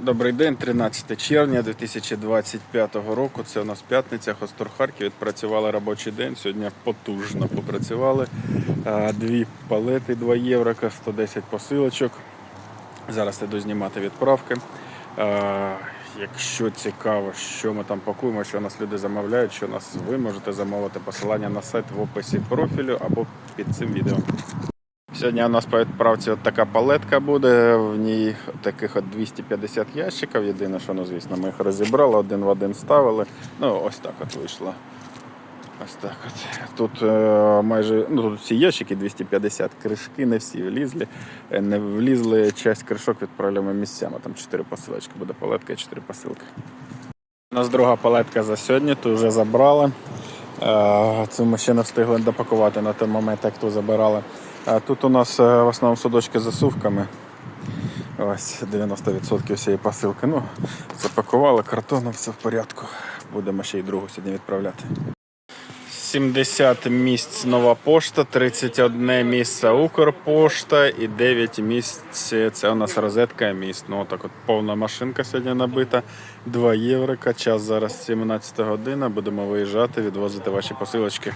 Добрий день, 13 червня 2025 року. Це у нас п'ятниця, Хостор Харків. Відпрацювали робочий день. Сьогодні потужно попрацювали. Дві палети, 2 євро, 110 посилочок. Зараз іду знімати відправки. Якщо цікаво, що ми там пакуємо, що нас люди замовляють, що нас ви можете замовити посилання на сайт в описі профілю або під цим відео. Сьогодні у нас по відправці от така палетка буде. В ній таких от 250 ящиків. Єдине, що ну, звісно, ми їх розібрали, один в один ставили. Ну, ось так от вийшло. Ось так от. Тут е, майже ну, тут всі ящики 250, кришки не всі влізли. Е, Не влізли часть кришок відправляємо місцями. Там 4 посилочки буде палетка і 4 посилки. У нас друга палетка за сьогодні, ту вже забрали. Е, Цю ми ще не встигли допакувати на той момент, як ту забирали. А тут у нас е, в основному судочки з засувками. Ось 90% всієї посилки. Ну, запакували картоном, все в порядку. Будемо ще й другу сьогодні відправляти. 70 місць нова пошта, 31 місце Укрпошта і 9 місць це у нас розетка міст. Ну так от повна машинка сьогодні набита. 2 євро. Час зараз 17 година. Будемо виїжджати, відвозити ваші посилочки.